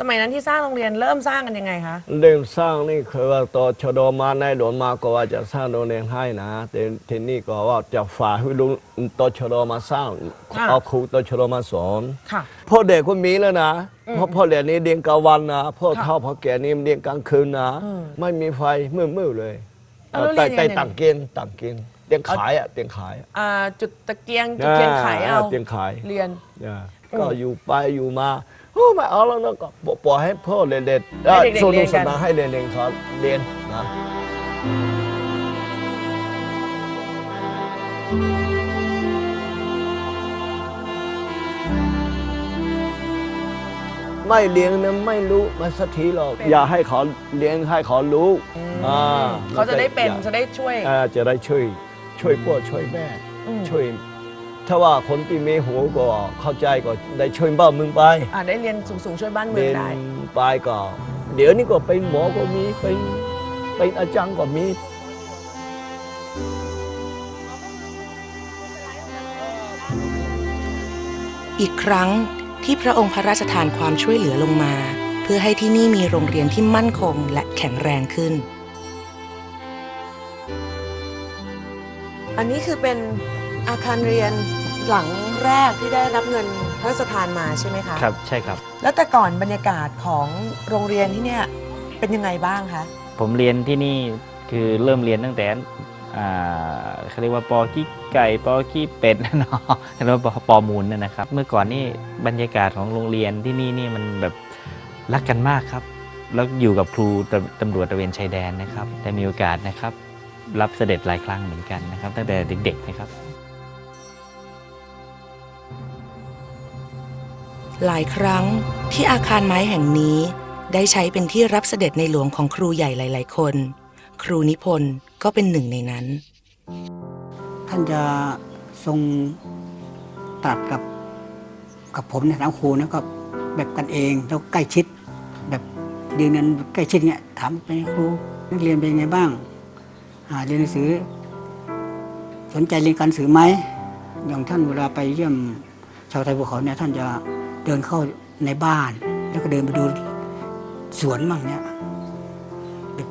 สมัยนั้นที่สร้างโรงเรียนเริ่มสร้างกันยังไงคะ เริ่มสร้างนี่คือว่าตอนชดมาในหลวงมาก็ว่าจะสร้างโรงเรียนให้นะแต่ทีนี้ก็ว่าจะฝากให้ลุงตอนชดมาสร้างอ่าเอาครูตอนชดมาสอนค่ะ พ่อเด็กก็มีแล้วนะพ่อพ่อเด็กนี่เรียนกลางวันนะพ่อค่ะเท่าพ่อแก่นี่เรียนกลางคืนนะอืมไม่มีไฟมืดๆเลยเอาแล้วแต่เรียนแต่ยังไงต่างเกณฑ์ต่างเกณฑ์เตียงขายอะเตียงขายอะอ่าจุดตะเกียงจุดเทียนไขเอาเตียงขาย เรียน อ่าอืมก็อยู่ไปอยู่มาโอ้ ไม่เอาแล้วนะก็ปล่อยให้พ่อเรียนเด็ดให้เด็กๆส่วนเรียนสกันนาให้เรียนเองครับเรียนนะไม่เลี้ยงนะไม่รู้มาสักทีหรอกอย่าให้เขาเลี้ยงให้เขารู้อ่าเขาจะได้เป็นอย่าจะได้ช่วยอ่าจะได้ช่วย ช่วยพ่อช่วยแม่อืมช่วย ถ้าว่าคนที่มีหูก็เข้าใจก็ได้ช่วยบ้านมึงไปอ่าได้เรียนสูงๆช่วยบ้านเมือเรีงยนได้ ไปก็ เดี๋ยวนี้ก็เป็นหมอก็มีเป็นเป็นอาจารย์ก็มี อีกครั้งที่พระองค์พระราชทานความช่วยเหลือลงมา เพื่อให้ที่นี่มีโรงเรียนที่มั่นคงและแข็งแรงขึ้น อันนี้คือเป็น อาคารเรียนหลังแรกที่ได้รับเงินพระราชทานมาใช่ไหมคะครับใช่ครับ แล้วแต่ก่อนบรรยากาศของโรงเรียนที่เนี่ยเป็นยังไงบ้างคะ ผมเรียนที่นี่คือเริ่มเรียนตั้งแต่อ่าเขาเรียกว่าปอขี้ไก่ปอขี้เป็ดเนาะแล้วปอปอมูลเนี่ยนะครับ เมื่อก่อนนี่บรรยากาศของโรงเรียนที่นี่นี่มันแบบรักกันมากครับ แล้วอยู่กับครูตำตำรวจตระเวนชายแดนนะครับได้มีโอกาสนะครับ รับเสด็จหลายครั้งเหมือนกันนะครับ ตั้งแต่เด็กๆนะครับ หลายครั้งที่อาคารไม้แห่งนี้ได้ใช้เป็นที่รับเสด็จในหลวงของครูใหญ่หลาย ๆ คน ครูนิพนธ์ก็เป็นหนึ่งในนั้น ท่านจะทรงตรัสกับกับผมในฐานะครูนะก็แบบกันเองแล้วใกล้ชิด แบบยืนยันใกล้ชิดเนี่ยถามเป็นครูนักเรียนเป็นยังไงบ้างาเรียนหนังสือ สนใจเรียนการสือไหมอย่างท่านเวลาไปเยี่ยมชาวไทยภูเขาเนี่ยท่านจะ เดินเข้าในบ้าน แล้วก็เดินไปดูสวนมั่งเนี่ยแบบ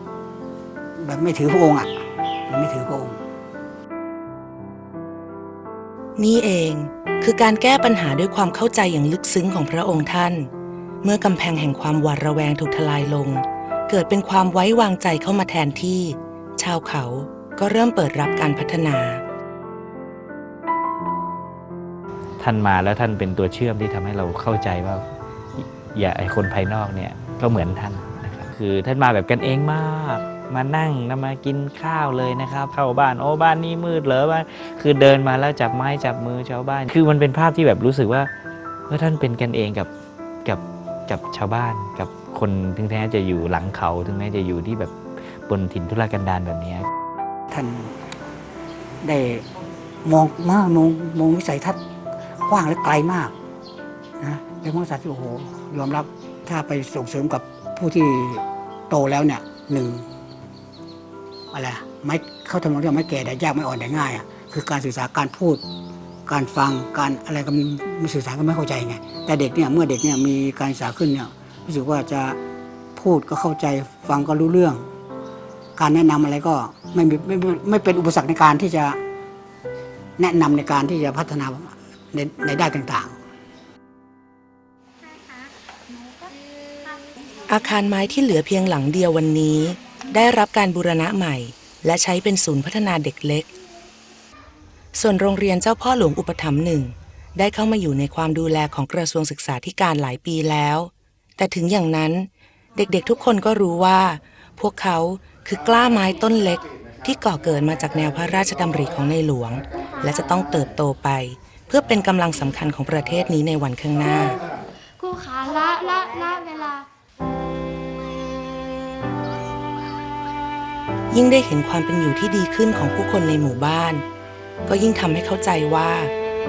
แบบไม่ถือพระองค์อะมันไม่ถือพระองค์ นี่เองคือการแก้ปัญหาด้วยความเข้าใจอย่างลึกซึ้งของพระองค์ท่าน เมื่อกำแพงแห่งความหวาดระแวงถูกทลายลง เกิดเป็นความไว้วางใจเข้ามาแทนที่ ชาวเขาก็เริ่มเปิดรับการพัฒนา ท่านมาแล้วท่านเป็นตัวเชื่อมที่ทำให้เราเข้าใจว่า อย่าไอคนภายนอกเนี่ยก็เหมือนท่านนะครับคือท่านมาแบบกันเองมากมานั่งแล้วมากินข้าวเลยนะครับเข้าบ้านโอ้บ้านนี้มืดเหรอบ้านคือเดินมาแล้วจับไม้จับมือชาวบ้าน คือมันเป็นภาพที่แบบรู้สึกว่าเออท่านเป็นกันเองกับกับกับชาวบ้านกับคนถึงแท้จะอยู่หลังเขาถึงแม้จะอยู่ที่แบบบนถิ่นทุรกันดารแบบนี้ท่านได้มองมากมองมองวิสัยทัศน์ ว้างและไกลมากนะเป็นมองสัตว์ที่โอ้โหยอมรับถ้าไปส่งเสริมกับผู้ที่โตแล้วเนี่ยหนึ่งอะไรไม่เขาทำนองที่ไม่แก่แต่ยากไม่อ่อนแต่ง่ายอะคือการสื่อสารการพูด การฟังการอะไรก็มันสื่อสารก็ไม่เข้าใจไงแต่เด็กเนี่ยเมื่อเด็กเนี่ยมีการศึกษาขึ้นเนี่ยรู้สึกว่าจะพูดก็เข้าใจฟังก็รู้เรื่อง การแนะนำอะไรก็ไม่ไม่ไม่ไม่เป็นอุปสรรคในการที่จะแนะนำในการที่จะพัฒนา ในในด้านต่างๆ อาคารไม้ที่เหลือเพียงหลังเดียววันนี้ ได้รับการบูรณะใหม่ และใช้เป็นศูนย์พัฒนาเด็กเล็ก ส่วนโรงเรียนเจ้าพ่อหลวงอุปถัมภ์หนึ่งได้เข้ามาอยู่ในความดูแลของกระทรวงศึกษาธิการหลายปีแล้ว แต่ถึงอย่างนั้นเด็กๆทุกคนก็รู้ว่า พวกเขาคือกล้าไม้ต้นเล็กที่ก่อเกิดมาจากแนวพระราชดำริของในหลวง และจะต้องเติบโตไป พื่อเป็นกำลังสำคัญของประเทศนี้ในวันข้างหน้า ครูขาละละละเวลา ยิ่งได้เห็นความเป็นอยู่ที่ดีขึ้นของผู้คนในหมู่บ้าน ก็ยิ่งทำให้เข้าใจว่า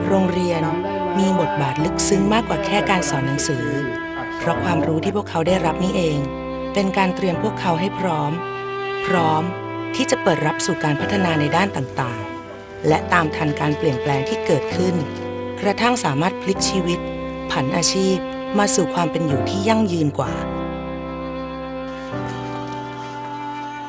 โรงเรียนมีบทบาทลึกซึ้งมากกว่าแค่การสอนหนังสือ เพราะความรู้ที่พวกเขาได้รับนี่เอง เป็นการเตรียมพวกเขาให้พร้อม พร้อมที่จะเปิดรับสู่การพัฒนาในด้านต่างๆ และตามทันการเปลี่ยนแปลงที่เกิดขึ้น กระทั่งสามารถพลิกชีวิต ผันอาชีพมาสู่ความเป็นอยู่ที่ยั่งยืนกว่า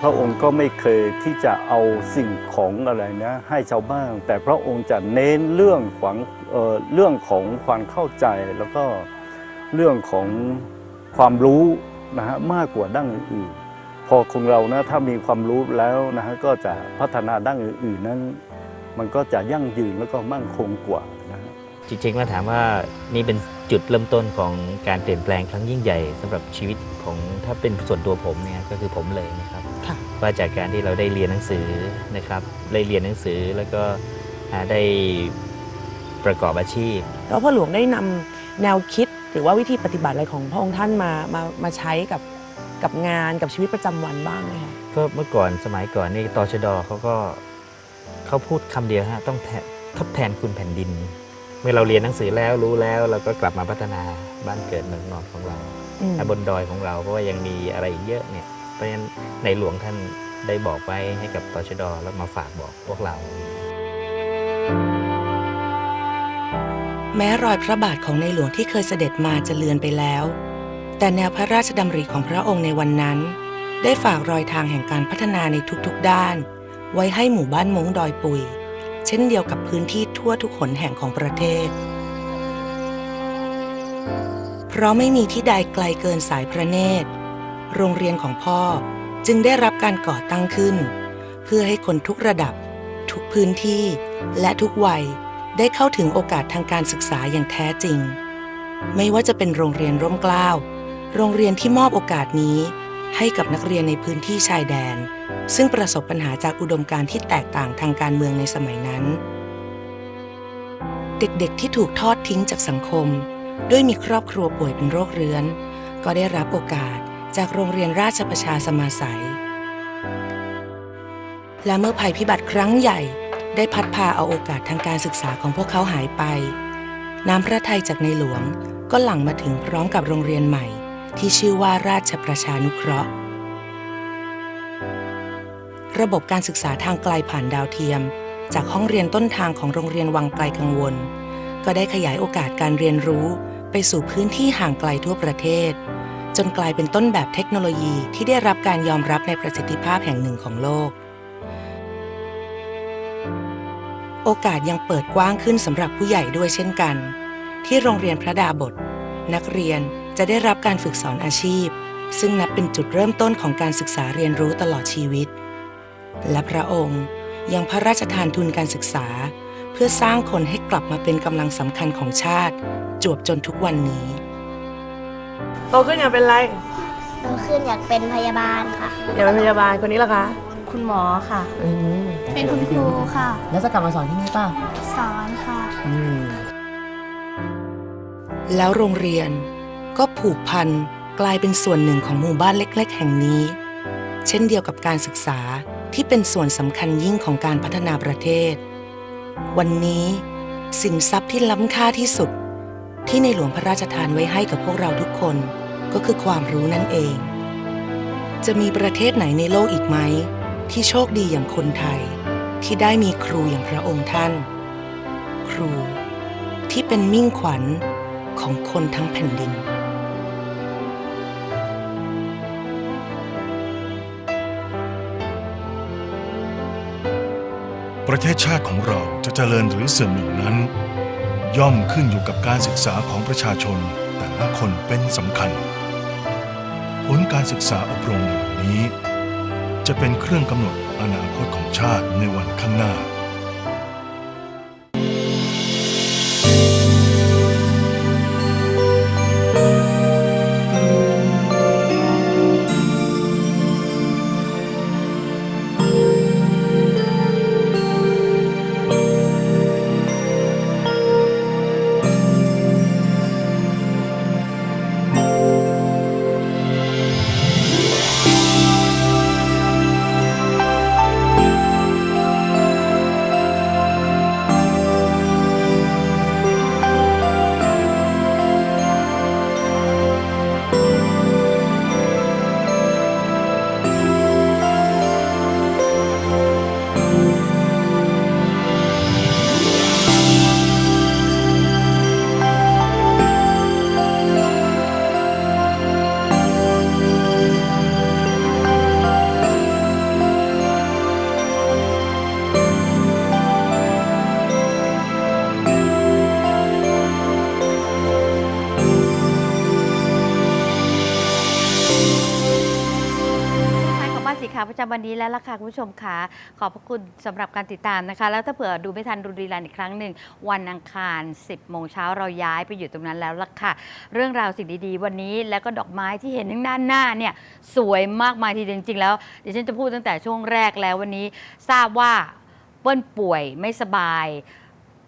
พระองค์ก็ไม่เคยที่จะเอาสิ่งของอะไรนะให้ชาวบ้านแต่พระองค์จะเน้นเรื่องของเออเรื่องของความเข้าใจแล้วก็เรื่องของความรู้นะฮะมากกว่าด้านอื่นๆพอคนเรานะถ้ามีความรู้แล้วนะฮะก็จะพัฒนาด้านอื่นๆนั้น มันก็จะยั่งยืนแล้วก็มั่นคงกว่านะฮะจริงๆแล้วถามว่านี่เป็นจุดเริ่มต้นของการเปลี่ยนแปลงครั้งยิ่งใหญ่สำหรับชีวิตของถ้าเป็นส่วนตัวผมเนี่ยก็คือผมเลยนะครับค่ะว่าจากการที่เราได้เรียนหนังสือนะครับได้เรียนหนังสือแล้วก็อ่าได้ประกอบอาชีพแล้วพ่อหลวงได้นำแนวคิดหรือว่าวิธีปฏิบัติอะไรของพระองค์ท่านมามามาใช้กับกับงานกับชีวิตประจำวันบ้างไหมคะก็เมื่อก่อนสมัยก่อนนี่ตชดเขาก็ เขาพูดคำเดียวฮะต้องแทนทดแทนคุณแผ่นดิน เมื่อเราเรียนหนังสือแล้วรู้แล้ว เราก็กลับมาพัฒนาบ้านเกิดเมืองนอนของเราอืมบนดอยของเราเพราะว่ายังมีอะไรอีกเยอะเนี่ยเพราะฉะนั้นในหลวงท่านได้บอกไว้ให้กับตชดแล้วมาฝากบอกพวกเรา แม้รอยพระบาทของในหลวงที่เคยเสด็จมาจะเลือนไปแล้ว แต่แนวพระราชดำริของพระองค์ในวันนั้น ได้ฝากรอยทางแห่งการพัฒนาในทุกๆด้าน ไว้ให้หมู่บ้านมงดอยปุย เช่นเดียวกับพื้นที่ทั่วทุกหนแห่งของประเทศ เพราะไม่มีที่ใดไกลเกินสายพระเนตร โรงเรียนของพ่อจึงได้รับการก่อตั้งขึ้น เพื่อให้คนทุกระดับ ทุกพื้นที่ และทุกวัยได้เข้าถึงโอกาสทางการศึกษาอย่างแท้จริง ไม่ว่าจะเป็นโรงเรียนร่มเกล้า โรงเรียนที่มอบโอกาสนี้ให้กับนักเรียนในพื้นที่ชายแดน ซึ่งประสบปัญหาจากอุดมการณ์ที่แตกต่างทางการเมืองในสมัยนั้น เด็กๆที่ถูกทอดทิ้งจากสังคม ด้วยมีครอบครัวป่วยเป็นโรคเรื้อน ก็ได้รับโอกาสจากโรงเรียนราชประชาสมาสัย และเมื่อภัยพิบัติครั้งใหญ่ ได้พัดพาเอาโอกาสทางการศึกษาของพวกเขาหายไป น้ำพระทัยจากในหลวงก็หลั่งมาถึงพร้อมกับโรงเรียนใหม่ ที่ชื่อว่าราชประชานุเคราะห์ ระบบการศึกษาทางไกลผ่านดาวเทียม จากห้องเรียนต้นทางของโรงเรียนวังไกลกังวล ก็ได้ขยายโอกาสการเรียนรู้ ไปสู่พื้นที่ห่างไกลทั่วประเทศ จนกลายเป็นต้นแบบเทคโนโลยีที่ได้รับการยอมรับในประสิทธิภาพแห่งหนึ่งของโลก โอกาสยังเปิดกว้างขึ้นสำหรับผู้ใหญ่ด้วยเช่นกัน ที่โรงเรียนพระดาบท นักเรียนจะได้รับการฝึกสอนอาชีพ ซึ่งนับเป็นจุดเริ่มต้นของการศึกษาเรียนรู้ตลอดชีวิต และพระองค์ยังพระราชทานทุนการศึกษา เพื่อสร้างคนให้กลับมาเป็นกำลังสำคัญของชาติ จวบจนทุกวันนี้ โตขึ้นอยากเป็นอะไรโตขึ้นอยากเป็นพยาบาลค่ะ อยากเป็นพยาบาลคนนี้ล่ะคะ คุณหมอค่ะอืมเป็นคุณครูค่ะ แล้วจะกลับมาสอนที่นี่ป่ะ สอนค่ะอืมแล้วโรงเรียนก็ผูกพันกลายเป็นส่วนหนึ่งของหมู่บ้านเล็ก ๆ แห่งนี้ เช่นเดียวกับการศึกษา ที่เป็นส่วนสำคัญยิ่งของการพัฒนาประเทศ วันนี้สินทรัพย์ที่ล้ำค่าที่สุด ที่ในหลวงพระราชทานไว้ให้กับพวกเราทุกคนก็คือความรู้นั่นเอง จะมีประเทศไหนในโลกอีกไหม ที่โชคดีอย่างคนไทย ที่ได้มีครูอย่างพระองค์ท่าน ครูที่เป็นมิ่งขวัญของคนทั้งแผ่นดิน ประเทศชาติของเราจะเจริญหรือเสื่อมลงนั้น ย่อมขึ้นอยู่กับการศึกษาของประชาชนแต่ละคนเป็นสำคัญ ผลการศึกษาอบรมในวันนี้ จะเป็นเครื่องกำหนดอนาคตของชาติในวันข้างหน้าำวันนี้แล้วล่ะค่ะคุณผู้ชมค่ะขอบพระคุณสำหรับการติดตามนะคะ แล้วถ้าเผื่อดูไม่ทันดูรีลันอีกครั้งหนึ่งวันอังคาร 10 โมงเช้าเราย้ายไปอยู่ตรงนั้นแล้วล่ะค่ะ เรื่องราวสิ่งดีๆ วันนี้แล้วก็ดอกไม้ที่เห็นทั้งด้านหน้าเนี่ยสวยมากมายทีเดียวจริงๆแล้วเดี๋ยวฉันจะพูดตั้งแต่ช่วงแรกแล้ววันนี้ทราบว่าเปิ้ลป่วยไม่สบาย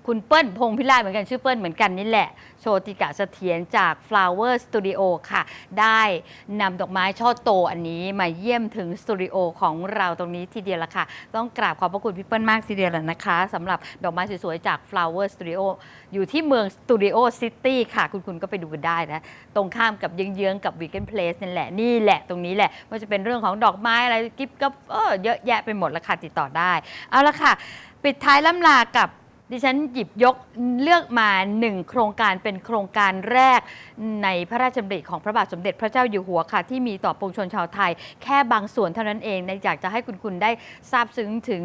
คุณเปิ้ลพงษ์พิราเหมือนกันชื่อเปิ้ลเหมือนกันนี่แหละ โชติกะเสถียรจาก Flower Studio ค่ะ ได้นำดอกไม้ช่อโตอันนี้มาเยี่ยมถึงสตูดิโอของเราตรงนี้ทีเดียวละค่ะ ต้องกราบขอบพระคุณพี่เปิ้ลมากทีเดียวแล้วนะคะสำหรับดอกไม้สวยๆจาก Flower Studio อยู่ที่เมือง Studio City ค่ะ คุณคุณก็ไปดูกันได้นะ ตรงข้ามกับเยื้องๆกับ Weekend Place นั่นแหละนี่แหละตรงนี้แหละว่าจะเป็นเรื่องของดอกไม้อะไรกิ๊บก็เออเยอะแยะไปหมดละค่ะติดต่อได้ เอาละค่ะ ปิดท้ายล่ำลากับ ดิฉันหยิบยกเลือกมาหนึ่งโครงการเป็นโครงการแรกในพระราชดำริของพระบาทสมเด็จพระเจ้าอยู่หัวค่ะ ที่มีต่อปวงชนชาวไทย แค่บางส่วนเท่านั้นเองนะอยากจะให้คุณคุณได้ทราบซึ้งถึง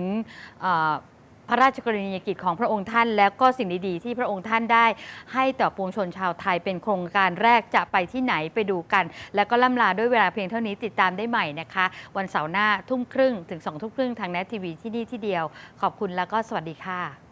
พระราชกรณียกิจของพระองค์ท่าน แล้วก็สิ่งดีๆ ที่พระองค์ท่านได้ ให้ต่อปวงชนชาวไทยเป็นโครงการแรกจะไปที่ไหนไปดูกัน แล้วก็ล่ำลาด้วยเวลาเพียงเท่านี้ติดตามได้ใหม่นะคะ วันเสาร์หน้าทุ่มครึ่งถึงสองทุ่มครึ่งทางแนททีวีที่นี่ที่เดียว ขอบคุณแล้วก็สวัสดีค่ะ